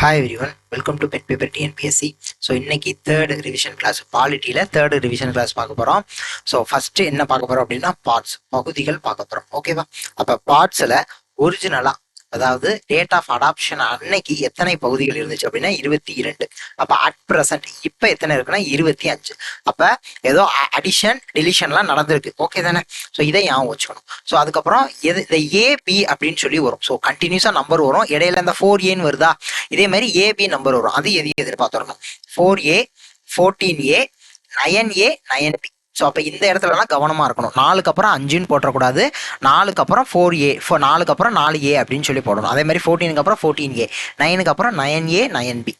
Hi everyone welcome to pet paper TNPSC so இன்னைக்கு third revision class பாலிட்டியில் third revision class பார்க்க போகிறோம் so first என்ன பார்க்க போகிறோம் அப்படின்னா பார்ட்ஸ் பகுதிகள் பார்க்க போகிறோம் ஓகேவா அப்போ பார்ட்ஸில் ஒரிஜினலாக அதாவது டேட் ஆஃப் அடாப்ஷன் அன்னைக்கு எத்தனை பகுதிகள் இருந்துச்சு அப்படின்னா இருபத்தி இரண்டு. அப்போ அட் பிரசன்ட் இப்போ எத்தனை இருக்குன்னா இருபத்தி அஞ்சு. அப்போ ஏதோ அடிஷன் டெலிஷன்லாம் நடந்திருக்கு. ஓகே தானே? ஸோ இதை ஞாபகம் வச்சுக்கணும். ஸோ அதுக்கப்புறம் எது இந்த ஏபி அப்படின்னு சொல்லி வரும். ஸோ கண்டினியூஸாக நம்பர் வரும். இடையில இந்த ஃபோர் ஏன்னு வருதா? இதே மாதிரி ஏபி நம்பர் வரும். அது எது எதிர்பார்த்துடணும் four A fourteen A nine A nine B so அப்போ இந்த இடத்துலலாம் கவனமாக இருக்கணும். நாலுக்கு அப்புறம் அஞ்சுன்னு போட்டக்கூடாது நாலுக்கு அப்புறம் ஃபோர் ஏ ஃபோ நாலுக்கு அப்புறம் நாலு ஏ அப்படின்னு சொல்லி போடணும். அதே மாதிரி ஃபோர்டீனுக்கு அப்புறம் ஃபோர்டீன் ஏ நைனுக்கு அப்புறம் நயன் ஏ நயன் பி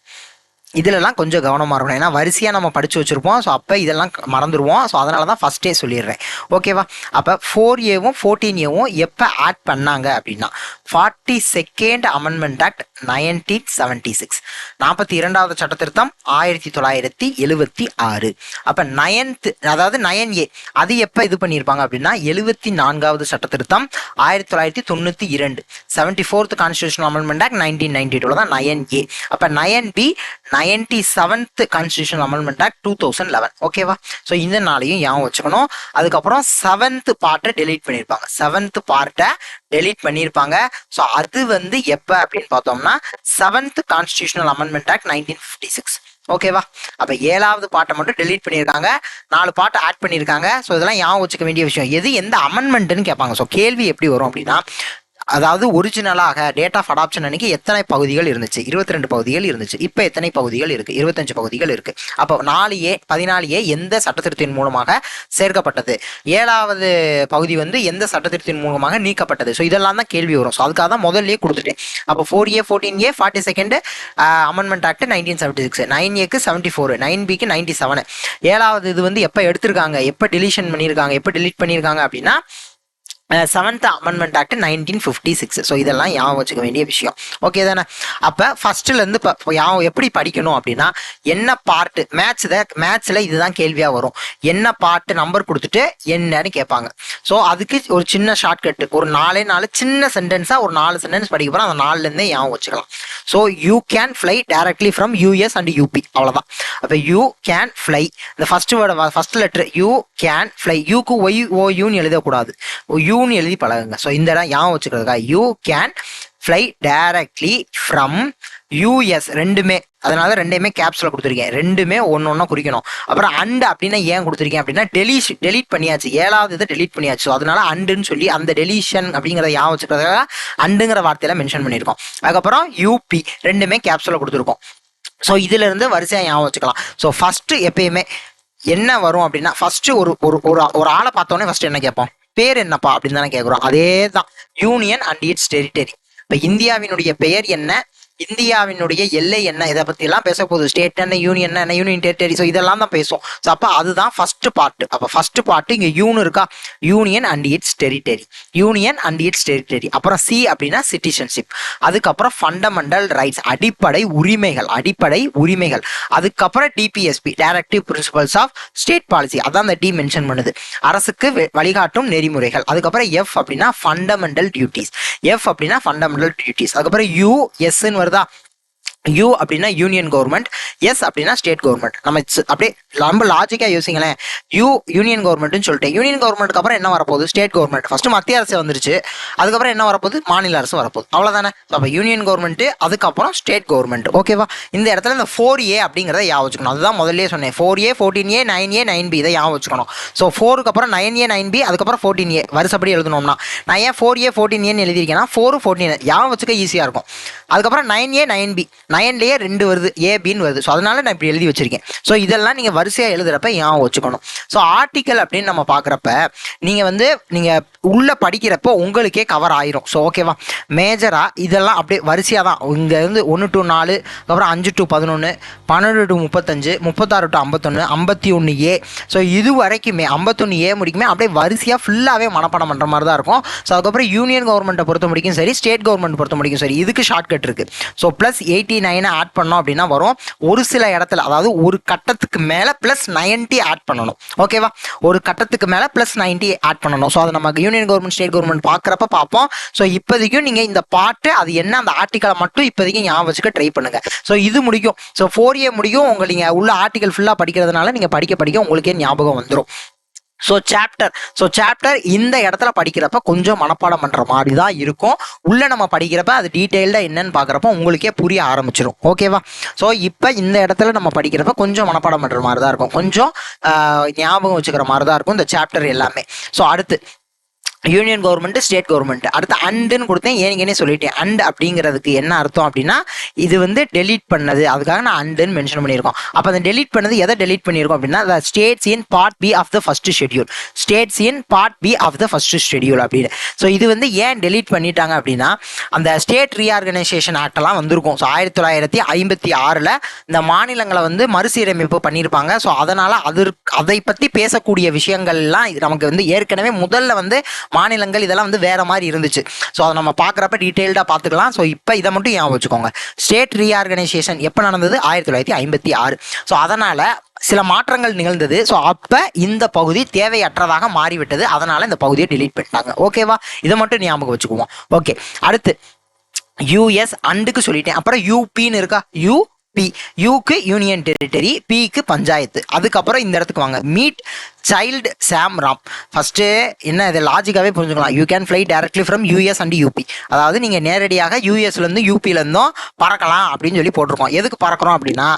இதுலலாம் கொஞ்சம் கவனமாக இருக்கணும். ஏன்னா வரிசையாக நம்ம படித்து வச்சுருப்போம். ஸோ அப்போ இதெல்லாம் மறந்துடுவோம் ஸோ அதனால தான் ஃபஸ்ட்டே சொல்லிடுறேன். ஓகேவா அப்போ ஃபோர் ஏவும் ஃபோர்டீன் ஏவும் எப்போ ஆட் பண்ணாங்க அப்படின்னா forty second amendment act nineteen seventy six நாற்பத்தி இரண்டாவது சட்ட திருத்தம் ஆயிரத்தி தொள்ளாயிரத்தி எழுவத்தி ஆறு. அப்போ நயன்த் அதாவது நயன் ஏ அது எப்போ இது பண்ணியிருப்பாங்க அப்படின்னா எழுவத்தி நான்காவது சட்ட திருத்தம் ஆயிரத்தி தொள்ளாயிரத்தி தொண்ணூற்றி இரண்டு. Seventy fourth constitution amendment act nineteen ninety டூவில் தான் நயன் ஏ அப்போ nine B ninety seventh constitution amendment act two thousand eleven ஓகேவா ஸோ இந்த நாளையும் ஞாபகம் வச்சுக்கணும். அதுக்கப்புறம் செவன்த் பார்ட்டை டெலீட் பண்ணியிருப்பாங்க செவன்த் பார்ட்டை டெலீட் பண்ணியிருப்பாங்க ஸோ அது வந்து எப்போ அப்படின்னு பார்த்தோம்னா seventh constitutional amendment act nineteen fifty six ஓகேவா அப்போ ஏழாவது பாட்டை மட்டும் டெலீட் பண்ணியிருக்காங்க நாலு பாட்டை ஆட் பண்ணியிருக்காங்க ஸோ இதெல்லாம் ஞாபகம் வச்சுக்க வேண்டிய விஷயம். எது எந்த அமெண்ட்மெண்ட்டுன்னு கேட்பாங்க. ஸோ கேள்வி எப்படி வரும் அப்படின்னா அதாவது ஒரிஜினலாக டேட் ஆஃப் அடாப்ஷன் அன்னைக்கு எத்தனை பகுதிகள் இருந்துச்சு? இருபத்தி ரெண்டு பகுதிகள் இருந்துச்சு. இப்போ எத்தனை பகுதிகள் இருக்குது இருபத்தஞ்சு பகுதிகள் இருக்குது அப்போ நாலு ஏ பதினாலு ஏ எந்த சட்டத்திருத்தின் மூலமாக சேர்க்கப்பட்டது? ஏழாவது பகுதி வந்து எந்த சட்டத்திருத்தின் மூலமாக நீக்கப்பட்டது? ஸோ இதெல்லாம் தான் கேள்வி வரும். ஸோ அதுக்காக தான் முதல்லயே கொடுத்துட்டேன். அப்போ four A fourteen A forty second amendment act nineteen seventy six nine ஏக்கு செவன்ட்டி ஃபோர் நைன் பிக்கு நைன்டி செவன் ஏழாவது இது வந்து எப்போ எடுத்திருக்காங்க? எப்போ டெலிஷன் பண்ணியிருக்காங்க? எப்போ டெலிட் பண்ணியிருக்காங்க அப்படின்னா seventh amendment act nineteen fifty six so இதெல்லாம் ஞாபகம் வச்சுக்க வேண்டிய விஷயம். ஓகே தானே? அப்போ ஃபஸ்ட்டுலேருந்து இப்போ ஞாபகம் எப்படி படிக்கணும் அப்படின்னா என்ன பார்ட்டு மேட்ச் மேட்ச்சில் இதுதான் கேள்வியாக வரும். என்ன பார்ட்டு நம்பர் கொடுத்துட்டு என்னன்னு கேட்பாங்க. ஸோ அதுக்கு ஒரு சின்ன ஷார்ட்கட்டு ஒரு நாலே நாலு சின்ன சென்டென்ஸாக ஒரு நாலு சென்டென்ஸ் படிக்க போகிறோம் அந்த நாலுலேருந்தே ஞாபகம் வச்சுக்கலாம். So you can fly directly from US and UP அவ்வளோதான் அப்போ யூ கேன் ஃப்ளை இந்த first word first letter you can fly யூக்கு Y O யூன்னு எழுதக்கூடாது. யூன்னு எழுதி பழகுங்க. ஸோ இந்த இடம் ஞாபகம் வச்சுக்கிறதுக்கா you can fly directly from US ரெண்டுமே அதனால ரெண்டையுமே கேப்ஸில் கொடுத்துருக்கேன். ரெண்டுமே ஒன்று ஒன்றா குறிக்கணும். அப்புறம் அண்டு அப்படின்னா ஏன் கொடுத்துருக்கேன் அப்படின்னா டெலிஷ் டெலிட் பண்ணியாச்சு. ஏழாவது இதை டெலீட் பண்ணியாச்சு. ஸோ அதனால அண்டுன்னு சொல்லி அந்த டெலிஷன் அப்படிங்கிறத ஞாபகம் வச்சுக்கிறதுக்காக அண்டுங்கிற வார்த்தையில மென்ஷன் பண்ணியிருக்கோம். அதுக்கப்புறம் யூபி ரெண்டுமே கேப்ஸில் கொடுத்துருக்கோம். ஸோ இதுல இருந்து வரிசையாக ஞாபகம் வச்சுக்கலாம். ஸோ ஃபர்ஸ்ட் எப்பயுமே என்ன வரும் அப்படின்னா ஃபர்ஸ்ட் ஒரு ஒரு ஒரு ஒரு ஆளை பார்த்தோன்னே ஃபர்ஸ்ட் என்ன கேட்போம்? பேர் என்னப்பா அப்படின்னு தானே கேட்குறோம் அதே தான் யூனியன் அண்ட் இட்ஸ் டெரிட்டரி இப்போ இந்தியாவினுடைய பெயர் என்ன? இந்தியாவினுடைய எல்லை என்ன? இதை பத்தி எல்லாம் பேச போகுது. ஸ்டேட் என்ன யூனியன் என்ன யூனியன் டெரிட்டரி ஸோ இதெல்லாம் தான் பேசும். ஸோ அப்போ அதுதான் ஃபர்ஸ்ட் பார்ட் அப்போ ஃபர்ஸ்ட் பார்ட் இங்கே யூனு இருக்கா? Union and its territory union and its territory அப்புறம் சி அப்படின்னா சிட்டிசன்ஷிப் அதுக்கப்புறம் ஃபண்டமெண்டல் ரைட்ஸ் அடிப்படை உரிமைகள். அடிப்படை உரிமைகள். அதுக்கப்புறம் DPSP directive principles of state policy அதான் அந்த டி மென்ஷன் பண்ணுது. அரசுக்கு வழிகாட்டும் நெறிமுறைகள். அதுக்கப்புறம் எஃப் அப்படின்னா ஃபண்டமெண்டல் டியூட்டிஸ் எஃப் அப்படின்னா ஃபண்டமெண்டல் டியூட்டிஸ் அதுக்கப்புறம் யூ எஸ்ன்னு வருதா? யூ அப்படின்னா யூனியன் கவர்மெண்ட் எஸ் அப்படின்னா ஸ்டேட் கவர்மெண்ட் நம்ம அப்படியே ரொம்ப லாஜிக்காக யோசிங்களேன். யூ யூனியன் கவர்மெண்ட்னு சொல்லிட்டு யூனியன் கவர்மெண்ட்டுக்கு அப்புறம் என்ன வரப்போகுது? ஸ்டேட் கவர்மெண்ட் ஃபஸ்ட்டு மத்திய அரசு வந்துருச்சு. அதுக்கப்புறம் என்ன வரப்போகுது? மாநில அரசு வரப்போகுது. அவ்வளோதானே அப்போ யூனியன் கவர்மெண்ட்டு அதுக்கப்புறம் ஸ்டேட் கவர்மெண்ட் ஓகேவா இந்த இடத்துல இந்த ஃபோர் ஏ அப்படிங்கிறத யா வச்சுக்கணும். அதுதான் முதல்ல சொன்னேன். Four A fourteen A nine A nine B இதை யா வச்சுக்கணும். ஸோ ஃபோருக்கு அப்புறம் நைன் ஏ நைன் பி அதுக்கப்புறம் ஃபோர்டீன் ஏ வருஷப்படி எழுதணும்னா. நான் ஏன் ஃபோர் ஏ ஃபோர்டீன் ஏன்னு எழுதியிருக்கேன்னா ஃபோர் ஃபோர்டீன் யா வச்சுக்க ஈஸியாக இருக்கும். அதுக்கப்புறம் நைன் ஏ நைன் பி நைன்லேயே ரெண்டு வருது. ஏ பின்னு வருது. ஸோ அதனால நான் இப்படி எழுதி வச்சிருக்கேன். ஸோ இதெல்லாம் நீங்கள் வரிசையாக எழுதுறப்ப ஞாபகம் வச்சுக்கணும்? ஸோ ஆர்டிக்கல் அப்படின்னு நம்ம பார்க்குறப்ப நீங்கள் வந்து நீங்கள் உள்ள படிக்கிறப்போ உங்களுக்கே கவர் ஆயிரும். ஸோ ஓகேவா மேஜராக இதெல்லாம் அப்படியே வரிசையாக தான். இங்கே இருந்து ஒன்று டு நாலு அப்புறம் அஞ்சு டு பதினொன்று பன்னெண்டு டு முப்பத்தஞ்சு முப்பத்தாறு டு ஐம்பத்தொன்று ஐம்பத்தி ஒன்று ஏ ஸோ இது வரைக்குமே ஐம்பத்தொன்று ஏ முடிக்குமே அப்படியே வரிசையாக ஃபுல்லாகவே மனப்பாடம் பண்ணுற மாதிரி தான் இருக்கும். ஸோ அதுக்கப்புறம் யூனியன் கவர்மெண்ட்டை பொறுத்த முடிக்கும் சரி ஸ்டேட் கவர்மெண்ட் பொறுத்த முடிக்கும் சரி இதுக்கு ஷார்ட்கட் இருக்குது ஸோ ப்ளஸ் எயிட்டி நைனை ஆட் பண்ணோம் அப்படின்னா வரும். ஒரு சில இடத்துல அதாவது ஒரு கட்டத்துக்கு மேலே மேலே ப்ளஸ் நைன்ட்டி ஆட் பண்ணணும். ஓகேவா ஒரு கட்டத்துக்கு மேலே ப்ளஸ் நைன்ட்டி ஆட் பண்ணணும். ஸோ அதை நம்ம யூனியன் கவர்மெண்ட் ஸ்டேட் கவர்மெண்ட் பார்க்குறப்ப பார்ப்போம். ஸோ இப்போதைக்கும் நீங்கள் இந்த பாட்டு அது என்ன அந்த ஆர்டிக்கலை மட்டும் இப்போதைக்கு ஞாபகம் வச்சுக்க ட்ரை பண்ணுங்க. ஸோ இது முடிக்கும். ஸோ ஃபோர் ஏ முடியும். உங்க நீங்கள் உள்ள ஆர்டிகல் ஃபுல்லாக படிக்கிறதுனால நீங்கள் படிக்க படிக்க உங்களுக்கே ஞாபகம் வந்துடும் ஸோ சாப்டர் ஸோ சாப்டர் இந்த இடத்துல படிக்கிறப்ப கொஞ்சம் மனப்பாடம் பண்ணுற மாதிரி தான் இருக்கும். உள்ளே நம்ம படிக்கிறப்ப அது டீட்டெயில்டாக என்னன்னு பார்க்குறப்ப உங்களுக்கே புரிய ஆரம்பிச்சிடும் ஓகேவா ஸோ இப்போ இந்த இடத்துல நம்ம படிக்கிறப்ப கொஞ்சம் மனப்பாடம் பண்ணுற மாதிரி தான் இருக்கும். கொஞ்சம் ஞாபகம் வச்சுக்கிற மாதிரி தான் இருக்கும் இந்த சாப்டர் எல்லாமே. ஸோ அடுத்து யூனியன் கவர்மெண்ட் ஸ்டேட் கவர்மெண்ட் அடுத்து அண்டுன்னு கொடுத்தேன் ஏன்னு சொல்லிட்டேன். அண்ட் அப்படிங்கிறதுக்கு என்ன அர்த்தம் அப்படின்னா இது வந்து டெலீட் பண்ணது. அதுக்காக நான் அண்டுன்னு மென்ஷன் பண்ணியிருக்கோம். அப்போ அந்த டெலீட் பண்ணது எதை டெலீட் பண்ணியிருக்கோம் அப்படின்னா states in part B of the first schedule states in part B of the first schedule அப்படின்னு. ஸோ இது வந்து ஏன் டெலீட் பண்ணிட்டாங்க அப்படின்னா அந்த ஸ்டேட் ரீஆர்கனைசேஷன் ஆக்டெல்லாம் வந்திருக்கும். ஸோ ஆயிரத்தி தொள்ளாயிரத்தி ஐம்பத்தி ஆறில் இந்த மாநிலங்களை வந்து மறுசீரமைப்பு பண்ணியிருப்பாங்க. ஸோ அதனால் அது அதை பற்றி பேசக்கூடிய விஷயங்கள்லாம் இது நமக்கு வந்து ஏற்கனவே முதல்ல வந்து மாநிலங்கள் இதெல்லாம் வந்து வேற மாதிரி இருந்துச்சு. ஸோ அதை நம்ம பார்க்குறப்ப டீட்டெயில்டாக பார்த்துக்கலாம். ஸோ இப்போ இதை மட்டும் ஞாபகம் வச்சுக்கோங்க. ஸ்டேட் ரீஆர்கனைசேஷன் எப்போ நடந்தது? ஆயிரத்தி தொள்ளாயிரத்தி ஐம்பத்தி ஆறு. ஸோ அதனால் சில மாற்றங்கள் நிகழ்ந்தது. ஸோ அப்போ இந்த பகுதி தேவையற்றதாக மாறிவிட்டது. அதனால் இந்த பகுதியை டிலீட் பண்ணிட்டாங்க. ஓகேவா இதை மட்டும் ஞாபகம் வச்சுக்குவோம். ஓகே அடுத்து யூஎஸ் அண்டுக்கு சொல்லிட்டேன். அப்புறம் யூபின்னு இருக்கா? யூ பி யூக்கு யூனியன் டெரிட்டரி பிக்கு பஞ்சாயத்து. அதுக்கப்புறம் இந்த இடத்துக்கு வாங்க. Meet child Sam Ram first என்ன இது? லாஜிக்காகவே புரிஞ்சுக்கலாம். You can fly directly from US and UP அதாவது நீங்கள் நேரடியாக யூஎஸ்லேருந்து யூபிலேருந்தும் பறக்கலாம் அப்படின்னு சொல்லி போட்டிருக்கோம். எதுக்கு பறக்கிறோம் அப்படின்னா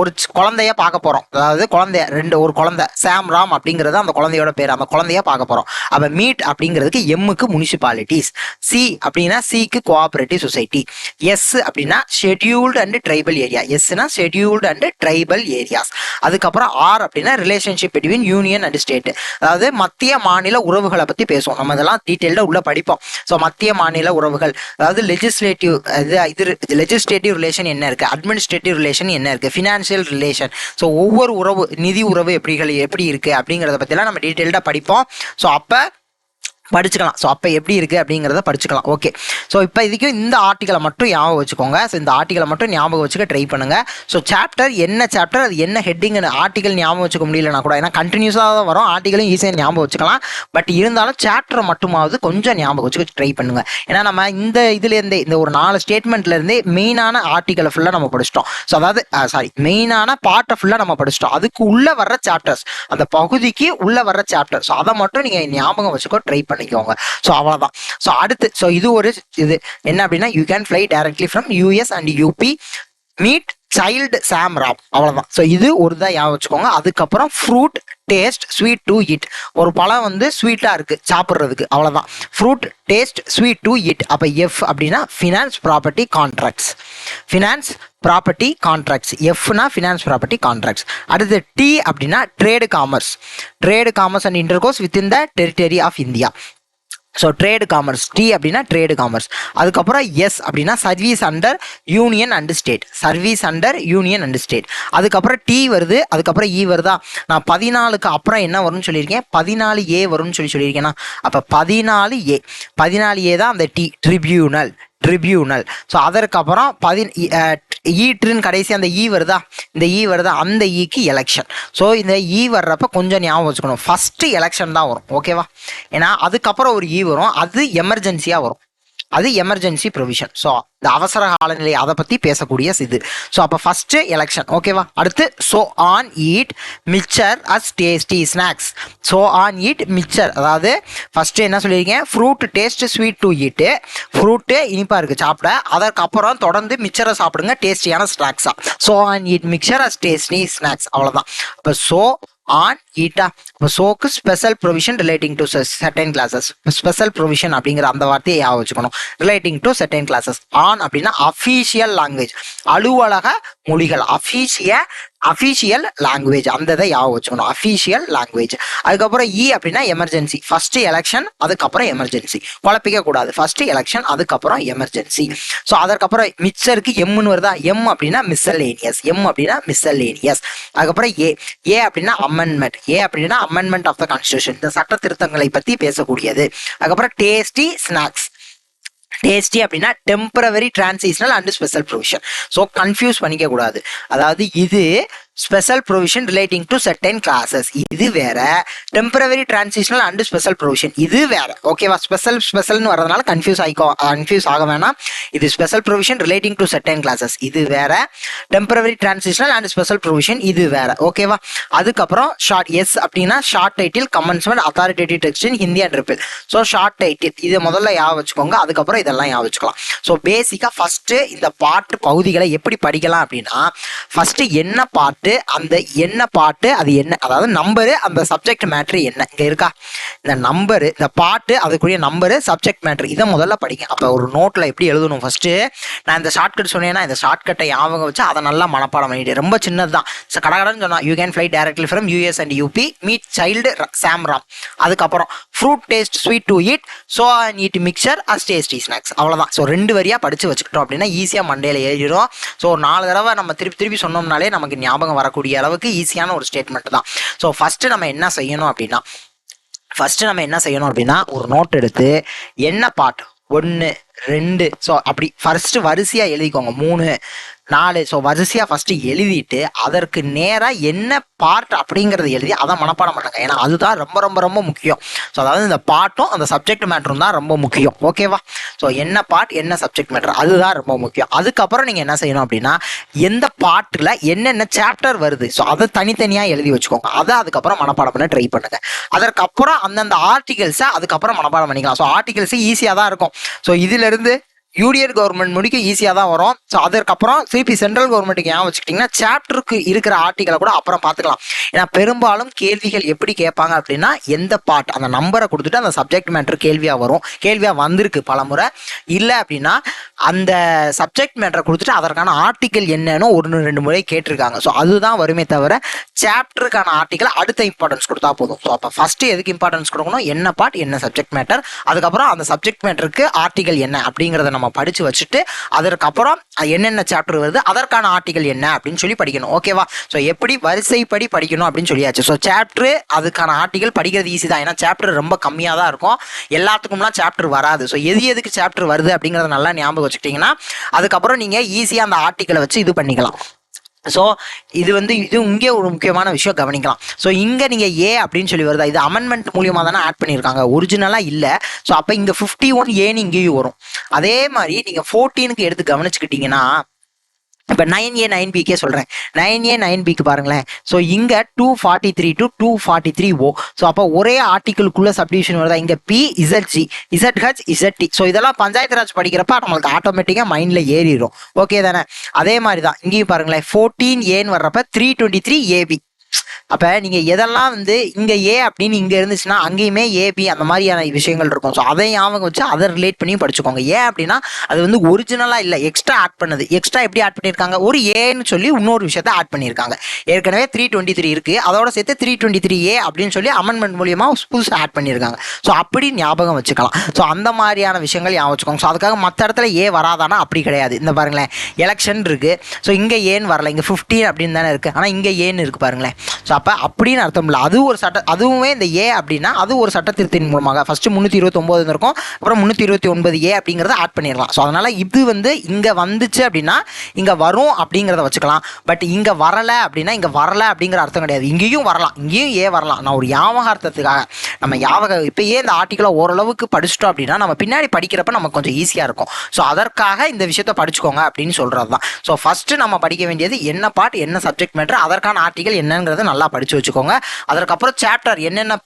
ஒரு குழந்தைய பார்க்க போகிறோம் அதாவது குழந்தைய ரெண்டு ஒரு குழந்தை சாம் ராம் அப்படிங்கிறது அந்த குழந்தையோட பேர். அந்த குழந்தைய பார்க்க போகிறோம் அப்போ மீட் அப்படிங்கிறதுக்கு எம்முக்கு முனிசிபாலிட்டிஸ் சி அப்படின்னா சிக்கு கோஆபரேட்டிவ் சொசைட்டி எஸ் அப்படின்னா ஷெட்யூல்டு அண்ட் ட்ரைபல் ஏரியா எஸ்னா ஷெட்யூல்டு அண்ட் ட்ரைபல் ஏரியாஸ் அதுக்கப்புறம் ஆர் அப்படின்னா relationship between union and state அதாவது மத்திய மாநில உறவுகளை பற்றி பேசுவோம். நம்ம இதெல்லாம் டீட்டெயில்டாக உள்ள படிப்போம். ஸோ மத்திய மாநில உறவுகள். அதாவது லெஜிஸ்லேட்டிவ் இது இது லெஜிஸ்லேட்டிவ் ரிலேஷன் என்ன இருக்கு? அட்மினிஸ்ட்ரேட்டிவ் ரிலேஷன் என்ன இருக்கு? ஃபினான்ஷியல் ரிலேஷன் ஸோ ஒவ்வொரு உறவு நிதி உறவு எப்படிகள் எப்படி இருக்கு? அப்படிங்கிறத பற்றிலாம் நம்ம டீட்டெயில்டாக படிப்போம். ஸோ அப்போ படிச்சுக்கலாம். ஸோ அப்போ எப்படி இருக்குது அப்படிங்கிறத படிச்சுக்கலாம். ஓகே ஸோ இப்போ இதுக்கு இந்த ஆர்டிக்கலை மட்டும் ஞாபகம் வச்சுக்கோங்க. ஸோ இந்த ஆர்டிக்கலை மட்டும் ஞாபகம் வச்சுக்க ட்ரை பண்ணுங்கள் ஸோ சாப்டர் என்ன சாப்டர் அது என்ன ஹெட்டிங்னு ஆர்டிக்கல் ஞாபகம் வச்சுக்க முடியலனா கூட ஏன்னா கண்டினியூஸாக தான் வரும். ஆர்டிக்கலும் ஈஸியாக ஞாபகம் வச்சுக்கலாம். பட் இருந்தாலும் சாப்டரை மட்டுமாவது கொஞ்சம் ஞாபகம் வச்சுக்க ட்ரை பண்ணுங்கள் ஏன்னா நம்ம இந்த இதுலேருந்தே இந்த ஒரு நாலு ஸ்டேட்மெண்ட்லேருந்தே மெயினான ஆர்டிக்கலை ஃபுல்லாக நம்ம படிச்சிட்டோம். ஸோ அதாவது சாரி மெயினான பார்ட்டை ஃபுல்லாக நம்ம படிச்சிட்டோம். அதுக்கு உள்ளே வர்ற சாப்டர்ஸ் அந்த பகுதிக்கு உள்ளே வர்ற சாப்டர் ஸோ அதை மட்டும் நீங்கள் ஞாபகம் வச்சுக்கோ ட்ரை பண்ணிக்கோங்க. ஸோ அவ்வளோதான் ஸோ அடுத்து ஸோ இது ஒரு இது என்ன அப்படின்னா you can fly directly from US and UP meet child Sam Rob அவ்வளோதான் ஸோ இது ஒரு தான் ஞாபகம் வச்சுக்கோங்க. அதுக்கப்புறம் fruit taste sweet to eat ஒரு பழம் வந்து ஸ்வீட்டாக இருக்குது சாப்பிட்றதுக்கு. அவ்வளோதான் fruit taste sweet to eat அப்போ எஃப் அப்படின்னா finance property contracts finance property contracts எஃப்னா finance property contracts அடுத்து டி அப்படின்னா trade commerce trade commerce and intercourse within the territory of India so trade commerce T அப்படின்னா trade commerce அதுக்கப்புறம் S அப்படின்னா service under union and state service under union and state அதுக்கப்புறம் T வருது அதுக்கப்புறம் இ வருதா? நான் பதினாலுக்கு அப்புறம் என்ன வரும்னு சொல்லியிருக்கேன்? பதினாலு ஏ வரும்னு சொல்லி சொல்லியிருக்கேன்னா அப்போ பதினாலு ஏ பதினாலு ஏ தான் அந்த டி ட்ரிபியூனல் ட்ரிபியூனல் ஸோ அதற்கப்புறம் பதி ஈட்ருன்னு கடைசி அந்த ஈ வருதா? இந்த ஈ வருதா? அந்த ஈக்கு எலெக்ஷன் ஸோ இந்த ஈ வர்றப்ப கொஞ்சம் ஞாபகம் வச்சுக்கணும். ஃபஸ்ட்டு எலெக்ஷன் தான் வரும். ஓகேவா ஏன்னா அதுக்கப்புறம் ஒரு ஈ வரும். அது எமர்ஜென்சியாக வரும். அது எமர்ஜென்சி ப்ரொவிஷன் ஸோ இந்த அவசர காலநிலை அதை பற்றி பேசக்கூடிய இது. ஸோ அப்போ ஃபஸ்ட்டு எலெக்ஷன் ஓகேவா அடுத்து so on eat mixture as tasty snacks so on eat mixture அதாவது ஃபஸ்ட்டு என்ன சொல்லியிருக்கேன் fruit taste sweet to eat fruit இனிப்பாக இருக்குது சாப்பிட. அதற்கப்புறம் தொடர்ந்து மிக்சரை சாப்பிடுங்க டேஸ்டியான ஸ்நாக்ஸாக so on eat mixture as tasty snacks அவ்வளோதான் இப்போ ஸோ ஆன் ஈட்டா இப்போ சோக்கு special provision relating to certain classes special provision அப்படிங்கிற அந்த வார்த்தையை ஞாபகம் வச்சுக்கணும்? Relating to certain classes on அப்படின்னா அஃபீஷியல் லாங்குவேஜ் அலுவலக மொழிகள். அஃபீஷிய அஃபீஷியல் லாங்குவேஜ் அந்த இதை ஞாபகம் வச்சுக்கணும்? அஃபீஷியல் லாங்குவேஜ் அதுக்கப்புறம் இ அப்படின்னா எமர்ஜென்சி ஃபர்ஸ்ட் எலெக்ஷன் அதுக்கப்புறம் எமர்ஜென்சி குழப்பிக்க கூடாது ஃபர்ஸ்ட் எலெக்ஷன் அதுக்கப்புறம் எமர்ஜென்சி ஸோ அதற்கப்புறம் மிச்சருக்கு எம்னு வருதா? எம் அப்படின்னா மிஸ்ஸலேனியஸ் எம் அப்படின்னா மிஸ்ஸலேனியஸ் அதுக்கப்புறம் ஏ ஏ அப்படின்னா அமெண்ட்மெண்ட் ஏ அப்படின்னா அமெண்ட்மெண்ட் ஆஃப் த கான்ஸ்டியூஷன் இந்த சட்ட திருத்தங்களை பற்றி பேசக்கூடியது. அதுக்கப்புறம் டேஸ்டி ஸ்நாக்ஸ் டேஸ்டி அப்படின்னா temporary transitional and special provision so confuse பண்ணிக்க கூடாது அதாவது இது special provision relating to certain classes இது வேற. Temporary transitional and special provision இது வேற. ஓகேவா ஸ்பெஷல் ஸ்பெஷல்னு வரதுனால கன்ஃபியூஸ் ஆகிக்கோ கன்ஃபியூஸ் ஆக வேணாம். இது special provision relating to certain classes இது வேற. Temporary transitional and special provision இது வேற. ஓகேவா அதுக்கப்புறம் ஷார்ட் எஸ் அப்படின்னா short title commencement authoritative text in Hindi and repeal so short title இது முதல்ல ஞாபகம் வச்சுக்கோங்க. அதுக்கப்புறம் இதெல்லாம் ஞாபகம் வச்சுக்கலாம். ஸோ பேசிக்காக ஃபஸ்ட்டு இந்த பாட்டு பகுதிகளை எப்படி படிக்கலாம் அப்படின்னா ஃபஸ்ட்டு என்ன பாட்டு அந்த என்ன பாட்டு அது என்ன அதாவது நம்பரு அந்த சப்ஜெக்ட் மேட்ரு என்ன? இங்கே இருக்கா? இந்த நம்பரு இந்த பாட்டு அதுக்குரிய நம்பரு சப்ஜெக்ட் மேட்ரு இதை முதல்ல படிங்க. அப்போ ஒரு நோட்டில் எப்படி எழுதணும்? ஃபஸ்ட்டு நான் இந்த ஷார்ட்கட் சொன்னேன்னா இந்த ஷார்ட்கட்டை ஞாபகம் வச்சு அதை நல்லா மனப்பாடம் பண்ணிட்டு ரொம்ப சின்னது தான் ஸோ கடகடன்னு சொன்னால் you can fly directly from US and UP meet child Sam Ram அதுக்கப்புறம் fruit taste sweet to eat so and eat mixture as tasty snacks அவ்வளோதான் ஸோ ரெண்டு வரியாக படித்து வச்சுக்கிட்டோம் அப்படின்னா ஈஸியாக மண்டையில் எழுதிடும் ஸோ ஒரு நாலு தடவை நம்ம திருப்பி திருப்பி சொன்னோம்னாலே நமக்கு ஞாபகம் வரக்கூடிய அளவுக்கு ஈஸியான ஒரு ஸ்டேட்மெண்ட் தான். ஸோ ஃபஸ்ட்டு நம்ம என்ன செய்யணும் அப்படின்னா ஃபஸ்ட்டு நம்ம என்ன செய்யணும் அப்படின்னா ஒரு நோட் எடுத்து என்ன பாட் ஒன்று ரெண்டு. ஸோ அப்படி ஃபர்ஸ்ட் வரிசையாக எழுதிக்கோங்க. மூணு நாலு ஸோ வரிசையாக ஃபஸ்ட்டு எழுதிட்டு அதற்கு நேராக என்ன பார்ட் அப்படிங்கிறத எழுதி அதை மனப்பாடம் பண்ணுங்க. ஏன்னா அதுதான் ரொம்ப ரொம்ப ரொம்ப முக்கியம். ஸோ அதாவது இந்த பாட்டும் அந்த சப்ஜெக்ட் மேட்ரும் தான் ரொம்ப முக்கியம். ஓகேவா ஸோ என்ன பார்ட் என்ன சப்ஜெக்ட் மேட்ரு அதுதான் ரொம்ப முக்கியம். அதுக்கப்புறம் நீங்கள் என்ன செய்யணும் அப்படின்னா எந்த பாட்டில் என்னென்ன சாப்டர் வருது? ஸோ அதை தனித்தனியாக எழுதி வச்சுக்கோங்க. அதை அதுக்கப்புறம் மனப்பாடம் பண்ண ட்ரை பண்ணுங்க. அதற்கப்புறம் அந்தந்த ஆர்டிகல்ஸை அதுக்கப்புறம் மனப்பாடம் பண்ணிக்கலாம். ஸோ ஆர்டிகல்ஸ் ஈஸியாக தான் இருக்கும். ஸோ இதிலிருந்து யூடிஎட் கவர்மெண்ட் முடிக்க ஈஸியாக தான் வரும். ஸோ அதற்கப்புறம் திருப்பி சென்ட்ரல் கவர்மெண்ட்டுக்கு ஏன் வச்சுக்கிட்டிங்கன்னா சாப்டருக்கு இருக்கிற ஆர்டிகளை கூட அப்புறம் பார்த்துக்கலாம். ஏன்னா பெரும்பாலும் கேள்விகள் எப்படி கேட்பாங்க அப்படின்னா எந்த பார்ட் அந்த நம்பரை கொடுத்துட்டு அந்த சப்ஜெக்ட் மேட்ரு கேள்வியாக வரும். கேள்வியாக வந்திருக்கு பலமுறை. இல்லை அப்படின்னா அந்த சப்ஜெக்ட் மேட்டரை கொடுத்துட்டு அதற்கான ஆர்டிக்கல் என்னன்னு ஒன்று ரெண்டு முறை கேட்டிருக்காங்க. ஸோ அதுதான் வருமே தவிர சாப்டருக்கான ஆர்டிக்கல் அடுத்த இம்பார்ட்டன்ஸ் கொடுத்தா போதும். ஸோ அப்போ ஃபஸ்ட்டு எதுக்கு இம்பார்ட்டன்ஸ் கொடுக்கணும்? என்ன பார்ட் என்ன சப்ஜெக்ட் மேட்டர் அதுக்கப்புறம் அந்த சப்ஜெக்ட் மேட்டருக்கு ஆர்டிக்கல் என்ன அப்படிங்கிறத நம்ம படித்து வச்சுட்டு அதற்கப்புறம் அது என்னென்ன சாப்டர் வருது அதற்கான ஆர்டிகல் என்ன அப்படின்னு சொல்லி படிக்கணும். ஓகேவா ஸோ எப்படி வரிசைப்படி படிக்கணும் அப்படின்னு சொல்லியாச்சு. ஸோ சாப்டர் அதுக்கான ஆர்டிகல் படிக்கிறது ஈஸி தான். ஏன்னா சாப்டர் ரொம்ப கம்மியாக தான் இருக்கும். எல்லாத்துக்கும்லாம் சாப்டர் வராது. ஸோ எது எதுக்கு சாப்டர் வருது அப்படிங்கிறத நல்லா ஞாபகம் வச்சுக்கிட்டிங்கன்னா அதுக்கப்புறம் நீங்கள் ஈஸியாக அந்த ஆர்டிக்கலை வச்சு இது பண்ணிக்கலாம். ஸோ இது வந்து இது இங்கே ஒரு முக்கியமான விஷயம் கவனிக்கலாம். ஸோ இங்கே நீங்கள் ஏ அப்படின்னு சொல்லி வருதா? இது அமெண்ட்மெண்ட் மூலியமாக தானே ஆட் பண்ணியிருக்காங்க. ஒரிஜினலாக இல்லை. ஸோ அப்போ இங்கே ஃபிஃப்டி ஒன் ஏன்னு இங்கேயும் வரும். அதே மாதிரி நீங்கள் ஃபோர்டீனுக்கு எடுத்து கவனிச்சுக்கிட்டிங்கன்னா இப்போ நைன் ஏ நைன் பிக்கே சொல்கிறேன் நைன் ஏ நைன் பிக்கு பாருங்களேன். ஸோ இங்கே two forty three to two forty three O so அப்போ ஒரே ஆர்டிக்கிள்குள்ளே சப்டிவிஷன் வருதா? இங்கே P Z C Z H Z D so இதெல்லாம் பஞ்சாயத்து ராஜ் படிக்கிறப்ப நம்மளுக்கு ஆட்டோமேட்டிக்காக மைண்டில் ஏறிடும் ஓகே தானே? அதே மாதிரி தான் இங்கேயும் பாருங்களேன். ஃபோர்டீன் ஏன்னு வர்றப்ப த்ரீ டுவெண்ட்டி த்ரீ ஏபி அப்போ நீங்கள் எதெல்லாம் வந்து இங்கே ஏ அப்படின்னு இங்கே இருந்துச்சுன்னா அங்கேயுமே ஏபி அந்த மாதிரியான விஷயங்கள் இருக்கும். ஸோ அதை ஞாபகம் வச்சு அதை ரிலேட் பண்ணி படிச்சுக்கோங்க. ஏன் அப்படின்னா அது வந்து ஒரிஜினலாக இல்லை எக்ஸ்ட்ரா ஆட் பண்ணது. எக்ஸ்ட்ரா எப்படி ஆட் பண்ணியிருக்காங்க ஒரு ஏன்னு சொல்லி இன்னொரு விஷயத்த ஆட் பண்ணியிருக்காங்க ஏற்கனவே த்ரீ டுவெண்ட்டி த்ரீ இருக்குது அதோட சேர்த்து த்ரீ டுவெண்ட்டி த்ரீ ஏ அப்படின்னு சொல்லி அமெண்ட்மெண்ட் மூலியமாக புதுசாக ஆட் பண்ணியிருக்காங்க ஸோ அப்படி ஞாபகம் வச்சுக்கலாம். ஸோ அந்த மாதிரியான விஷயங்கள் ஞாபகம் வச்சுக்கோங்க. ஸோ அதுக்காக மற்ற இடத்துல ஏ வராதானா அப்படி கிடையாது. இந்த பாருங்களேன் எலெக்ஷன் இருக்குது ஸோ இங்கே ஏன்னு வரல. இங்கே ஃபிஃப்டீன் அப்படின்னு தானே இருக்குது ஆனால் இங்கே ஏன்னு இருக்குது பாருங்களேன். ஸோ அப்போ அப்படின்னு அர்த்தம் இல்லை. அது ஒரு சட்ட அதுவுமே இந்த ஏ அப்படின்னா அது ஒரு சட்ட திருத்தின் மூலமாக. ஃபஸ்ட்டு முந்நூற்றி இருபத்தொம்போது இருக்கும். அப்புறம் முந்நூற்றி இருபத்தி ஒன்பது ஏ அப்படிங்கிறத ஆட் பண்ணிடலாம். ஸோ அதனால் இது வந்து இங்கே வந்துச்சு அப்படின்னா இங்கே வரும் அப்படிங்கிறத வச்சுக்கலாம். பட் இங்கே வரலை அப்படின்னா இங்கே வரலை அப்படிங்கிற அர்த்தம் கிடையாது. இங்கேயும் வரலாம். இங்கேயும் ஏ வரலாம். நான் ஒரு ஞாபகார்த்தத்துக்காக நம்ம யாவக இப்போயே இந்த ஆர்டிக்கலை ஓரளவுக்கு படிச்சிட்டோம் அப்படின்னா நம்ம பின்னாடி படிக்கிறப்ப நமக்கு கொஞ்சம் ஈஸியாக இருக்கும். ஸோ அதற்காக இந்த விஷயத்த படிச்சுக்கோங்க அப்படின்னு சொல்கிறது தான் ஸோ ஃபஸ்ட்டு நம்ம படிக்க வேண்டியது என்ன பாட் என்ன சப்ஜெக்ட் மேட்ரு அதற்கான ஆர்டிக்கல் என்னங்கிறது நல்லா படித்து வச்சுக்கோங்க. அதற்கப்புறம் சாப்டர் என்னென்ன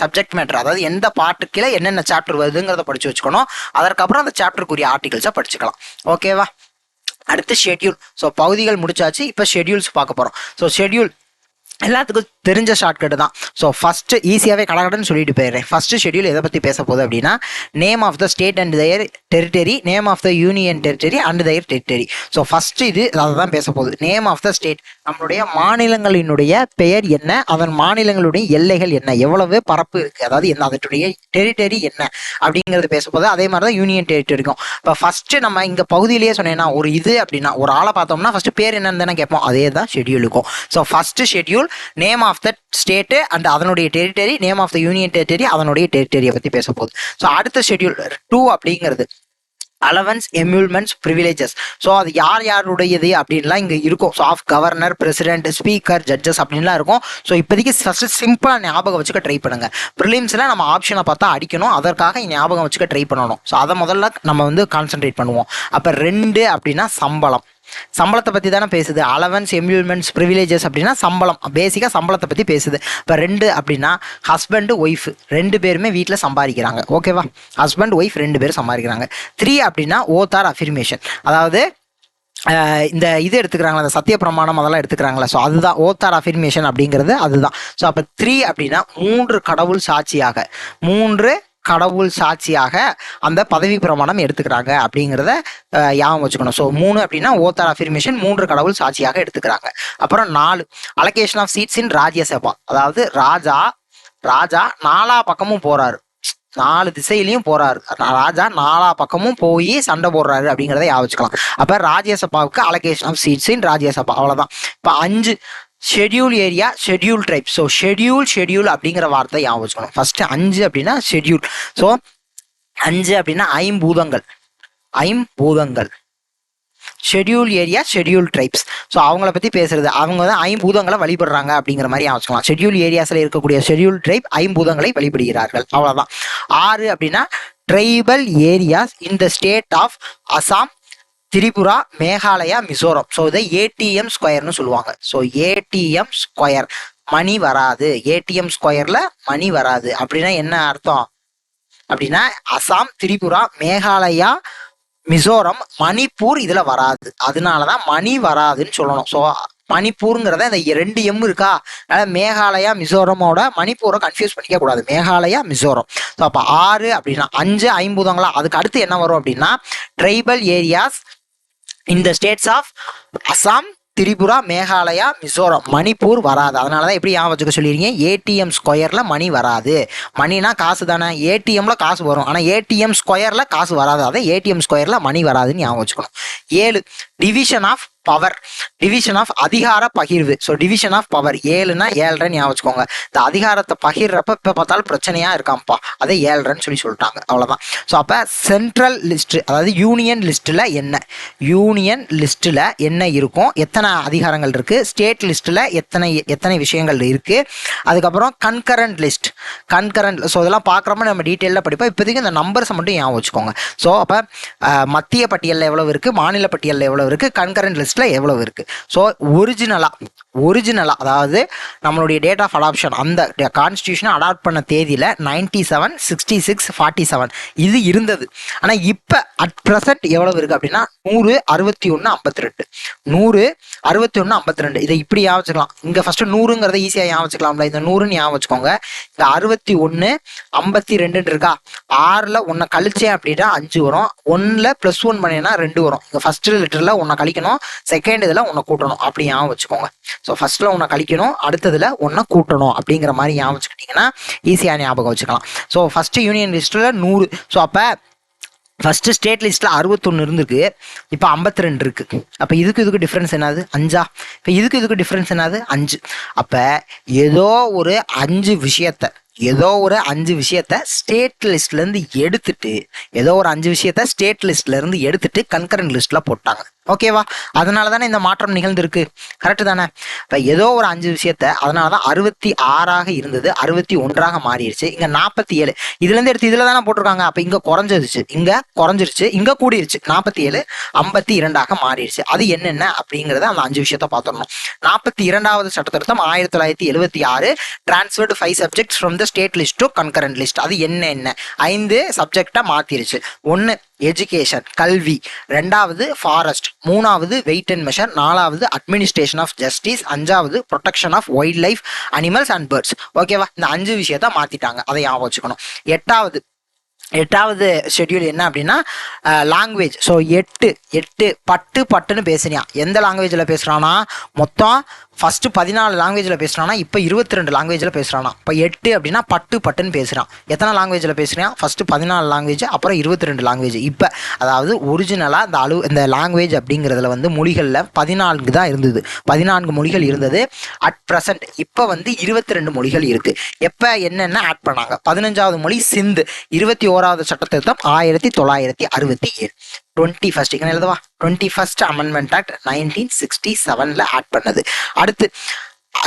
சப்ஜெக்ட் மேட்டர் அதாவது எந்த பாட்டுக்கில் என்னென்ன சாப்டர் வருதுங்கிறத படித்து வச்சுக்கணும். அதற்கப்புறம் அந்த சாப்டருக்குரிய ஆர்டிகல்ஸை படிச்சுக்கலாம். ஓகேவா அடுத்து ஷெட்யூல் ஸோ பகுதிகள் முடிச்சாச்சு. இப்போ ஷெட்யூல்ஸ் பார்க்க போகிறோம் ஸோ ஷெட்யூல் எல்லாத்துக்கும் தெரிஞ்ச ஷார்ட்கட் தான். ஸோ ஃபஸ்ட்டு ஈஸியாகவே கடகடன்னு சொல்லிட்டு போயிடுறேன். ஃபஸ்ட்டு ஷெட்யூல் எதை பற்றி பேச போகுது அப்படின்னா name of the state and their territory name of the union territory and their territory so first இது அதை தான் பேச போகுது. நேம் ஆஃப் த ஸ்டேட் நம்மளுடைய மாநிலங்களினுடைய பெயர் என்ன? அதன் மாநிலங்களுடைய எல்லைகள் என்ன? எவ்வளவு பரப்பு இருக்குது அதாவது என்ன அதனுடைய டெரிட்டரி என்ன? அப்படிங்கிறது பேச போகுது. அதே மாதிரி தான் யூனியன் டெரிட்டரிக்கும் இப்போ ஃபஸ்ட்டு நம்ம இங்கே பகுதியிலேயே சொன்னேன்னா ஒரு இது அப்படின்னா ஒரு ஆளை பார்த்தோம்னா ஃபஸ்ட்டு பேர் என்னன்னு தானே கேட்போம். அதே தான் ஷெட்யூலுக்கும் so first schedule name of the state and அதனுடைய territory name of the union territory அதனுடைய டெரிட்டரியை பற்றி பேச போகுது. ஸோ அடுத்த ஷெட்யூல் டூ அப்படிங்கிறது. அலவன்ஸ் எம்யூல்மெண்ட்ஸ் ப்ரிவிலேஜஸ் ஸோ அது யார் யாருடையது அப்படின்லாம் இங்கே இருக்கும். So of governor president speaker judges அப்படின்லாம் இருக்கும். ஸோ இப்போதைக்கு ஃபஸ்ட்டு சிம்பிளாக ஞாபகம் வச்சுக்க ட்ரை பண்ணுங்கள் ப்ரிலிம்ஸில் நம்ம ஆப்ஷனை பார்த்தா அடிக்கணும். அதற்காக ஞாபகம் வச்சுக்க ட்ரை பண்ணணும். ஸோ அதை முதல்ல நம்ம வந்து கான்சென்ட்ரேட் பண்ணுவோம். அப்போ ரெண்டு அப்படின்னா சம்பளம். சம்பளத்தை பற்றி தானே பேசுது. அலவன்ஸ் எம்யூல்மெண்ட்ஸ் ப்ரிவிலேஜஸ் அப்படின்னா சம்பளம். பேசிக்காக சம்பளத்தை பற்றி பேசுது. இப்போ ரெண்டு அப்படின்னா ஹஸ்பண்டு ஒய்ஃப் ரெண்டு பேருமே வீட்டில் சம்பாதிக்கிறாங்க. ஓகேவா ஹஸ்பண்ட் ஒய்ஃப் ரெண்டு பேரும் சம்பாதிக்கிறாங்க. த்ரீ அப்படின்னா ஓத்தார் அஃபிர்மேஷன் அதாவது இந்த இது எடுத்துக்கிறாங்களா அந்த சத்திய பிரமாணம் அதெல்லாம் எடுத்துக்கிறாங்களா. ஸோ அதுதான் ஓத்தார் அஃபிர்மேஷன் அப்படிங்கிறது அதுதான். ஸோ அப்போ த்ரீ அப்படின்னா மூன்று கடவுள் சாட்சியாக மூன்று கடவுள் சாட்சியாக அந்த பதவி பிரமாணம் எடுத்துக்கிறாங்க அப்படிங்கிறத ஞாபகம் வச்சுக்கணும். ஸோ மூணு அப்படின்னா ஓத்தார் அஃபிர்மேஷன் மூன்று கடவுள் சாட்சியாக எடுத்துக்கிறாங்க. அப்புறம் நாலு allocation of seats in Rajya Sabha அதாவது ராஜா ராஜா நாலா பக்கமும் போறாரு. நாலு திசையிலையும் போறாரு. ராஜா நாலா பக்கமும் போய் சண்டை போடுறாரு அப்படிங்கிறத ஞாபகம் வச்சுக்கலாம். அப்ப ராஜ்யசபாவுக்கு allocation of seats in Rajya Sabha அவ்வளவுதான். இப்ப அஞ்சு schedule area schedule tribe so schedule schedule அப்படிங்கிற வார்த்தை ஞாபகம் வச்சுக்கணும். ஃபர்ஸ்ட் அஞ்சு அப்படின்னா ஷெட்யூல் ஸோ அஞ்சு அப்படின்னா ஐம்பூதங்கள். ஐம்பூதங்கள். Schedule area schedule tribes so அவங்கள பற்றி பேசுறது. அவங்க தான் ஐம்பூதங்களை வழிபடுறாங்க அப்படிங்கிற மாதிரி வச்சுக்கலாம். ஷெட்யூல் ஏரியாஸில் இருக்கக்கூடிய ஷெட்யூல் ட்ரைப் ஐம்பூதங்களை வழிபடுகிறார்கள். அவ்வளோதான் ஆறு அப்படின்னா tribal areas in the state of Assam Tripura Meghalaya Mizoram. So இதை ஏடிஎம் ஸ்கொயர்னு சொல்லுவாங்க. ஸோ ஏடிஎம் ஸ்கொயர் மணி வராது. ஏடிஎம் ஸ்கொயர்ல மணி வராது. அப்படின்னா என்ன அர்த்தம்? அப்படின்னா அசாம் திரிபுரா மேகாலயா மிசோரம் மணிப்பூர் இதுல வராது. அதனாலதான் மணி வராதுன்னு சொல்லணும். ஸோ மணிப்பூருங்கிறத இந்த ரெண்டு எம் இருக்கா? அதனால மேகாலயா மிசோரமோட மணிப்பூரை கன்ஃபியூஸ் பண்ணிக்க கூடாது. மேகாலயா மிசோரம். ஸோ அப்போ ஆறு அப்படின்னா அஞ்சு ஐம்பூதங்களா? அதுக்கு அடுத்து என்ன வரும் அப்படின்னா ட்ரைபல் ஏரியாஸ் இந்த ஸ்டேட்ஸ் ஆஃப் அசாம் திரிபுரா மேகாலயா மிசோரம் மணிப்பூர் வராது. அதனால தான் எப்படி ஞாபகம் வச்சுக்க சொல்லியிருக்கீங்க ஏடிஎம் ஸ்கொயரில் மணி வராது. மணினா காசு தானே. ஏடிஎம்ல காசு வரும். ஆனால் ஏடிஎம் ஸ்கொயரில் காசு வராது. அதை ஏடிஎம் ஸ்கொயரில் மணி வராதுன்னு ஞாபகம் வச்சுக்கணும். ஏழு division of power division of அதிகார பகிர்வு. ஸோ டிவிஷன் ஆஃப் பவர் ஏழுனா ஏழ்ரன் ஞாபகம் வச்சுக்கோங்க. இந்த அதிகாரத்தை பகிர்றப்ப இப்போ பார்த்தாலும் பிரச்சனையா இருக்காம்ப்பா. அதை ஏழ்ரன் சொல்லி சொல்லிட்டாங்க. அவ்வளோதான் ஸோ அப்போ சென்ட்ரல் லிஸ்ட் அதாவது யூனியன் லிஸ்ட்டில் என்ன? யூனியன் லிஸ்ட்டில் என்ன இருக்கும்? எத்தனை அதிகாரங்கள் இருக்குது ஸ்டேட் லிஸ்ட்டில் எத்தனை எத்தனை விஷயங்கள் இருக்குது அதுக்கப்புறம் கன்கரண்ட் லிஸ்ட் கன்கரண்ட் ஸோ இதெல்லாம் பார்க்குறப்ப நம்ம டீட்டெயிலில் படிப்போம். இப்போதைக்கு இந்த நம்பர்ஸை மட்டும் ஞாபகம் வச்சுக்கோங்க. ஸோ அப்போ மத்திய பட்டியலில் எவ்வளோ இருக்குது மாநில பட்டியலில் எவ்வளோ இருக்குது கன்கரண்ட் லிஸ்ட்டில் எவ்வளவு இருக்கு? ஸோ ஒரிஜினலாக ஒரிஜினலாக அதாவது நம்மளுடைய டேட் ஆஃப் அடாப்ஷன் அந்த கான்ஸ்டியூஷனை அடாப்ட் பண்ண தேதியில் ninety seven sixty six forty seven இது இருந்தது. ஆனால் இப்போ அட் ப்ரெசன்ட் எவ்வளவு இருக்குது அப்படின்னா நூறு அறுபத்தி ஒன்று ஐம்பத்தி ரெண்டு. நூறு அறுபத்தி ஒன்று ஐம்பத்தி ரெண்டு இதை இப்படி ஞாபகம் வச்சுக்கலாம். இங்கே ஃபஸ்ட்டு நூறுங்கிறத ஈஸியாக ஞாபகம் வச்சுக்கலாம்ல. இந்த நூறுன்னு ஞாபகம் வச்சுக்கோங்க. இந்த அறுபத்தி ஒன்று ஐம்பத்தி ரெண்டுன்னு இருக்கா? ஆறில் ஒன்றை கழிச்சேன் அப்படின்னா அஞ்சு வரும். ஒன்றில் ப்ளஸ் ஒன் பண்ணினா ரெண்டு வரும். இங்கே ஃபஸ்ட்டு லிட்டரில் ஒன்றை கழிக்கணும். செகண்ட் இதில் ஒன்றை கூட்டணும். அப்படி ஞாபகம் வச்சுக்கோங்க. ஸோ ஃபஸ்ட்டில் ஒன்றை கழிக்கணும். அடுத்ததில் ஒன்றை கூட்டணும் அப்படிங்கிற மாதிரி ஞாபகம் வச்சுக்கிட்டிங்கன்னா ஈஸியாக ஞாபகம் வச்சுக்கலாம். ஸோ ஃபஸ்ட்டு யூனியன் லிஸ்ட்டில் நூறு. ஸோ அப்போ ஃபஸ்ட்டு ஸ்டேட் லிஸ்ட்டில் அறுபத்தொன்று இருந்திருக்கு. இப்போ ஐம்பத்தி ரெண்டு இருக்குது அப்போ இதுக்கு இதுக்கு டிஃப்ரென்ஸ் என்னது? அஞ்சா? இப்போ இதுக்கு இதுக்கு டிஃப்ரென்ஸ் என்னது? அஞ்சு. அப்போ ஏதோ ஒரு அஞ்சு விஷயத்த ஏதோ ஒரு அஞ்சு விஷயத்த ஸ்டேட் லிஸ்ட்லேருந்து எடுத்துட்டு ஏதோ ஒரு அஞ்சு விஷயத்த ஸ்டேட் லிஸ்ட்லேருந்து எடுத்துட்டு கன்கரண்ட் லிஸ்ட்டில் போட்டாங்க. ஓகேவா அதனால தானே இந்த மாற்றம் நிகழ்ந்திருக்கு. கரெக்டு தானே? இப்போ ஏதோ ஒரு அஞ்சு விஷயத்த அதனால தான் அறுபத்தி ஆறாக இருந்தது அறுபத்தி ஒன்றாக மாறிடுச்சு. இங்கே நாற்பத்தி ஏழு. இதுலேருந்து எடுத்து இதில் தானே போட்டிருக்காங்க. அப்போ இங்கே குறைஞ்சிருச்சு. இங்கே குறைஞ்சிருச்சு. இங்கே கூடிருச்சு. நாற்பத்தி ஏழு ஐம்பத்தி இரண்டாக மாறிடுச்சு. அது என்னென்ன அப்படிங்கிறத அந்த அஞ்சு விஷயத்த பார்த்துடணும். நாற்பத்தி இரண்டாவது சட்டத்திருத்தம் ஆயிரத்தி தொள்ளாயிரத்தி எழுபத்தி ஆறு. Transferred five subjects from the state list to concurrent list அது என்ன என்ன ஐந்து சப்ஜெக்டாக மாற்றிருச்சு ஒன்று எஜுகேஷன் கல்வி. ரெண்டாவது ஃபாரஸ்ட் மூணாவது வெயிட் அண்ட் மெஷர் நாலாவது அட்மினிஸ்ட்ரேஷன் ஆஃப் ஜஸ்டிஸ் அஞ்சாவது protection of wild life animals and birds ஓகேவா இந்த அஞ்சு விஷயத்த மாற்றிட்டாங்க அதை ஞாபகம் வச்சுக்கணும். எட்டாவது எட்டாவது ஷெட்யூல் என்ன அப்படின்னா லாங்குவேஜ் ஸோ எட்டு எட்டு பட்டு பட்டுன்னு பேசுனியா? எந்த லாங்குவேஜில் பேசுகிறான்னா மொத்தம் ஃபஸ்ட்டு பதினாலு லாங்குவேஜில் பேசுகிறானா இப்போ இருபத்தி ரெண்டு லாங்குவேஜில் பேசுகிறானா இப்போ எட்டு அப்படின்னா பட்டு பட்டுன்னு பேசுகிறான் எத்தனை லாங்குவேஜில் பேசுகிறான் ஃபஸ்ட்டு பதினாலு லாங்குவேஜ் அப்புறம் இருபத்தி ரெண்டு லாங்குவேஜ் இப்போ அதாவது ஒரிஜினலாக இந்த அழு இந்த லாங்குவேஜ் அப்படிங்கிறதுல வந்து மொழிகளில் பதினான்கு தான் இருந்தது. பதினான்கு மொழிகள் இருந்தது. அட் ப்ரெசன்ட் இப்போ வந்து இருபத்தி ரெண்டு மொழிகள் இருக்குது எப்போ என்னென்ன ஆட் பண்ணாங்க? பதினஞ்சாவது மொழி சிந்து. இருபத்தி ஓராவது சட்டத்திருத்தம் ஆயிரத்தி தொள்ளாயிரத்தி அறுபத்தி ஏழு. டுவெண்ட்டி ஃபர்ஸ்ட் இங்கே எழுதவா? Twenty first amendment act nineteen sixty செவனில் ஆட் பண்ணது. அடுத்து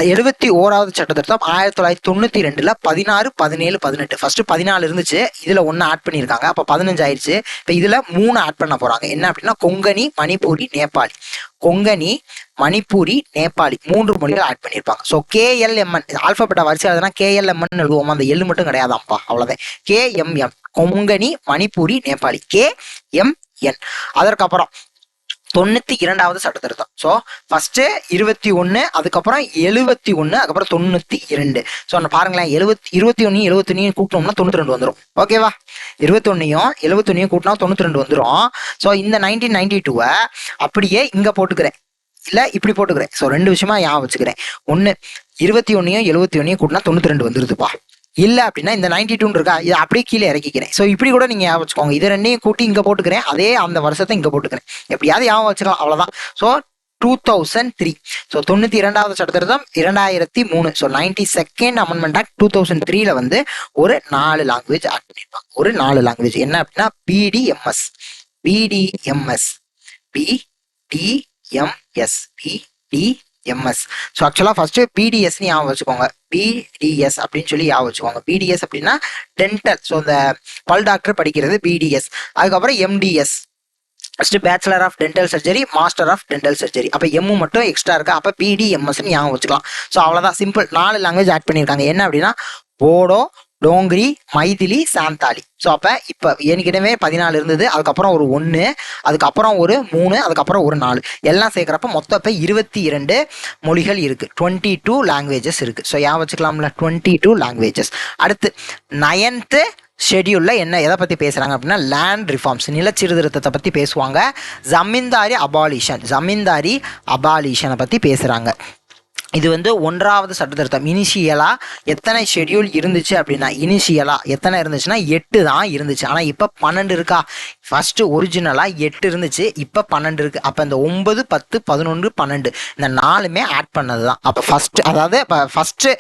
எழுபத்தி ஓராவது சட்டத்திட்டம் ஆயிரத்தி தொள்ளாயிரத்தி தொண்ணூற்றி ரெண்டில் பதினாறு பதினேழு பதினெட்டு. ஃபர்ஸ்ட் பதினாலு இருந்துச்சு இதில் ஒன்று ஆட் பண்ணியிருக்காங்க அப்போ பதினஞ்சு ஆயிடுச்சு இப்போ இதில் மூணு ஆட் பண்ண போகிறாங்க என்ன அப்படின்னா கொங்கணி மணிப்பூரி நேபாளி. கொங்கணி மணிப்பூரி நேபாளி மூன்று மொழிகள் ஆட் பண்ணியிருப்பாங்க ஸோ கேஎல்எம்என் ஆல்பபெட்டா வரிசை எழுதுனா கேஎல்எம்என் எழுதுவோம்? அந்த எள்ளு மட்டும் கிடையாதாம்ப்பா. அவ்வளோதான் KMM Konkani Manipuri Nepali. K M N. அதற்கப்புறம் தொண்ணூத்தி இரண்டாவது சட்ட திருத்தம் ஸோ ஃபர்ஸ்ட் இருபத்தி ஒன்று அதுக்கப்புறம் எழுபத்தி ஒன்று அதுக்கப்புறம் தொண்ணூத்தி இரண்டு. ஸோ பாருங்களேன் எழுபத்தி இருபத்தி ஒன்று எழுபத்தொன்னையும் கூட்டினோம்னா தொண்ணூத்தி ரெண்டு வந்துடும் ஓகேவா இருபத்தொன்னையும் எழுபத்தொன்னையும் கூட்டினா தொண்ணூத்தி ரெண்டு வந்துடும் ஸோ இந்த நைன்டீன் நைன்டி டூவை அப்படியே இங்க போட்டுக்கிறேன். இல்ல இப்படி போட்டுக்கிறேன். ஸோ ரெண்டு விஷயமா ஞாபகம் வச்சுக்கிறேன். ஒன்று இருபத்தி ஒன்னையும் எழுபத்தி ஒன்னையும் கூட்டினா தொண்ணூத்தி ரெண்டு வந்துருதுப்பா. இல்லை அப்படின்னா இந்த நைன்டி டூன்னு இருக்கா இதை அப்படியே கீழே இறக்கிக்கிறேன். ஸோ இப்படி கூட நீங்கள் ஞாபகம் வச்சுக்கோங்க. இது ரெண்டையும் கூட்டி இங்கே போட்டுக்கிறேன். அதே அந்த வருஷத்தை இங்கே போட்டுக்கிறேன். எப்படியாவது ஞாபகம் வச்சுக்கலாம் அவ்வளோதான் so two thousand three so தொண்ணூற்றி இரண்டாவது சட்டத்திருத்தம் இரண்டாயிரத்தி மூணு. So ninety second amendment act two thousand த்ரீல வந்து ஒரு நாலு லாங்குவேஜ் ஆட் பண்ணியிருப்பாங்க ஒரு நாலு லாங்குவேஜ் என்ன அப்படின்னா BDMS BDMS BDMS MS. So ஆக்சுவலாக ஃபஸ்ட்டு பிடிஎஸ்னு ஞாபகம் வச்சுக்கோங்க. பிடிஎஸ் அப்படின்னு சொல்லி ஞாபகம் வச்சுக்கோங்க. பிடிஎஸ் அப்படின்னா டென்டல் ஸோ இந்த பல் டாக்டர் படிக்கிறது பிடிஎஸ் அதுக்கப்புறம் MDS first bachelor of dental surgery master of dental surgery அப்போ எம்மு மட்டும் எக்ஸ்ட்ரா இருக்கா? அப்போ பிடிஎம்எஸ்ன்னு ஞாபகம் வச்சுக்கலாம். ஸோ அவ்வளோதான் சிம்பிள் நாலு லாங்குவேஜ் ஆட் பண்ணியிருக்காங்க. என்ன அப்படின்னா? போடோ டோங்கிரி மைதிலி சாந்தாலி ஸோ அப்போ இப்போ என்கிட்டவே பதினாலு இருந்தது அதுக்கப்புறம் ஒரு ஒன்று அதுக்கப்புறம் ஒரு மூணு அதுக்கப்புறம் ஒரு நாலு. எல்லாம் சேர்க்குறப்ப மொத்தம் இப்போ இருபத்தி இரண்டு மொழிகள் இருக்குது டுவெண்ட்டி டூ லாங்குவேஜஸ் இருக்குது ஸோ ஏன் வச்சுக்கலாம்ல. டுவெண்ட்டி டூ லாங்குவேஜஸ் அடுத்து நயன்த்து ஷெடியூலில் என்ன எதை பற்றி பேசுகிறாங்க அப்படின்னா லேண்ட் ரிஃபார்ம்ஸ் நிலச்சீர்திருத்தத்தை பற்றி பேசுவாங்க. ஜமீன்தாரி அபாலிஷன் ஜமீன்தாரி அபாலிஷனை பற்றி பேசுகிறாங்க இது வந்து ஒன்றாவது சட்டத்திருத்தம். இனிஷியலாக எத்தனை ஷெட்யூல் இருந்துச்சு அப்படின்னா இனிஷியலாக எத்தனை இருந்துச்சுன்னா எட்டு தான் இருந்துச்சு. ஆனால் இப்போ பன்னெண்டு இருக்கா? ஃபஸ்ட்டு ஒரிஜினலாக எட்டு இருந்துச்சு. இப்போ பன்னெண்டு இருக்குது அப்போ இந்த ஒன்பது பத்து பதினொன்று பன்னெண்டு இந்த நாலுமே ஆட் பண்ணது தான் அப்போ ஃபஸ்ட்டு அதாவது இப்போ ஃபஸ்ட்டு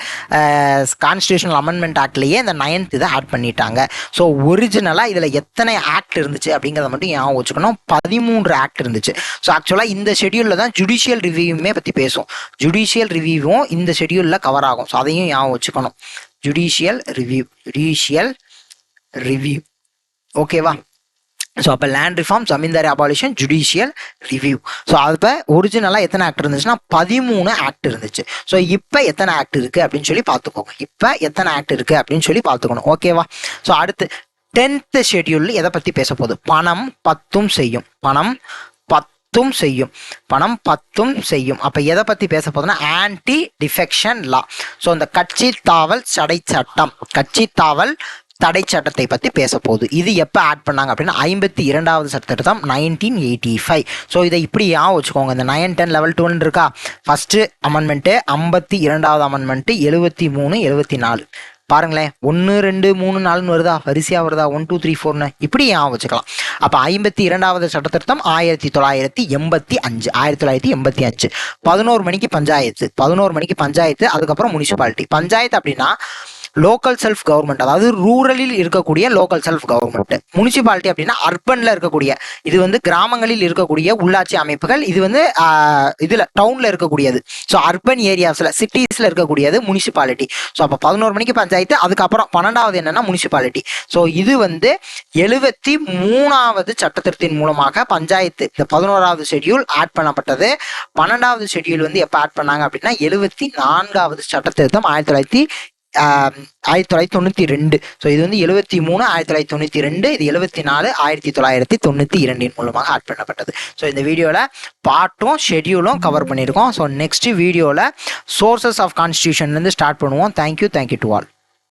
கான்ஸ்டியூஷனல் அமெண்ட்மெண்ட் ஆக்ட்லேயே இந்த நைன்த் இதை ஆட் பண்ணிட்டாங்க. ஸோ ஒரிஜினலாக இதில் எத்தனை ஆக்ட் இருந்துச்சு அப்படிங்கிறத மட்டும் ஞாபகம் வச்சுக்கணும். பதிமூன்று ஆக்ட் இருந்துச்சு. ஸோ ஆக்சுவலாக இந்த ஷெட்யூலில் தான் ஜுடிஷியல் ரிவ்யூமே பற்றி பேசும் ஜுடிஷியல் ரிவ்யூவும் இந்த ஷெட்யூலில் கவர் ஆகும். ஸோ அதையும் ஞாபகம் வச்சுக்கணும். ஜுடிஷியல் ரிவ்யூ ஜுடிஷியல் ரிவ்யூ ஓகேவா ஸோ அப்போ land reform zamindari abolition judicial review so அப்போ ஒரிஜினலாக எத்தனை ஆக்ட் இருந்துச்சுன்னா பதிமூணு ஆக்ட் இருந்துச்சு. ஸோ இப்போ எத்தனை ஆக்ட் இருக்குது அப்படின்னு சொல்லி பார்த்துக்கோங்க. இப்போ எத்தனை ஆக்ட் இருக்குது அப்படின்னு சொல்லி பார்த்துக்கணும். ஓகேவா ஸோ அடுத்து டென்த்து ஷெடியூலில் எதை பற்றி பேச போகுது பணம் பத்தும் செய்யும். பணம் பத்தும் செய்யும். பணம் பத்தும் செய்யும். அப்போ எதை பற்றி பேச போதுன்னா ஆன்டி டிஃபெக்ஷன் லா ஸோ இந்த கட்சி தாவல் தடை சட்டம். கட்சி தாவல் தடை சட்டத்தை பற்றி பேச போகுது. இது எப்போ ஆட் பண்ணாங்க அப்படின்னா ஐம்பத்தி இரண்டாவது சட்டத்திட்டம் நைன்டீன் எயிட்டி ஃபைவ் ஸோ இதை இப்படி ஏன் வச்சுக்கோங்க. இந்த நைன் டென் லெவல் டூன்னு இருக்கா? ஃபஸ்ட்டு அமெண்ட்மெண்ட்டு ஐம்பத்தி இரண்டாவது அமெண்ட்மெண்ட்டு எழுபத்தி மூணு எழுபத்தி நாலு. பாருங்களேன் ஒன்று ரெண்டு மூணு நாலுன்னு வருதா? வரிசையாக வருதா? ஒன் டூ த்ரீ ஃபோர்னு இப்படி ஞாபகம் வச்சுக்கலாம். அப்போ ஐம்பத்தி இரண்டாவது சட்டத்திருத்தம் ஆயிரத்தி தொள்ளாயிரத்தி எண்பத்தி அஞ்சு. ஆயிரத்தி தொள்ளாயிரத்தி எண்பத்தி அஞ்சு. பதினோரு மணிக்கு பஞ்சாயத்து. பதினோரு மணிக்கு பஞ்சாயத்து அதுக்கப்புறம் முனிசிபாலிட்டி பஞ்சாயத்து அப்படின்னா லோக்கல் செல்ஃப் கவர்மெண்ட் அதாவது ரூரலில் இருக்கக்கூடிய லோக்கல் செல்ஃப் கவர்மெண்ட் முனிசிபாலிட்டி அப்படின்னா அர்பன்ல இருக்கக்கூடிய இது வந்து கிராமங்களில் இருக்கக்கூடிய உள்ளாட்சி அமைப்புகள் இது வந்து இதில் இதுல டவுன்ல இருக்கக்கூடியது. ஸோ அர்பன் ஏரியாஸ்ல சிட்டிஸ்ல இருக்கக்கூடியது முனிசிபாலிட்டி ஸோ அப்போ பதினோரு மணிக்கு பஞ்சாயத்து அதுக்கப்புறம் பன்னெண்டாவது என்னன்னா முனிசிபாலிட்டி ஸோ இது வந்து எழுபத்தி மூணாவது சட்டத்திருத்தின் மூலமாக பஞ்சாயத்து இந்த பதினோராவது ஷெட்யூல் ஆட் பண்ணப்பட்டது. பன்னெண்டாவது ஷெட்யூல் வந்து எப்போ ஆட் பண்ணாங்க அப்படின்னா எழுபத்தி நான்காவது சட்டத்திருத்தம் ஆயிரத்தி தொள்ளாயிரத்தி ஆயிரத்தி தொள்ளாயிரத்தி தொண்ணூற்றி ரெண்டு. ஸோ இது வந்து எழுபத்தி மூணு ஆயிரத்தி தொள்ளாயிரத்தி தொண்ணூற்றி ரெண்டு. இது எழுபத்தி நாலு ஆயிரத்தி தொள்ளாயிரத்தி தொண்ணூற்றி இரண்டின் மூலமாக ஆட் பண்ணப்பட்டது. ஸோ இந்த வீடியோவில் பாட்டும் ஷெட்யூலும் கவர் பண்ணியிருக்கோம். ஸோ நெக்ஸ்ட் வீடியோவில் சோர்சஸ் ஆஃப் கான்ஸ்டியூஷன்லேருந்து ஸ்டார்ட் பண்ணுவோம். Thank you thank you to all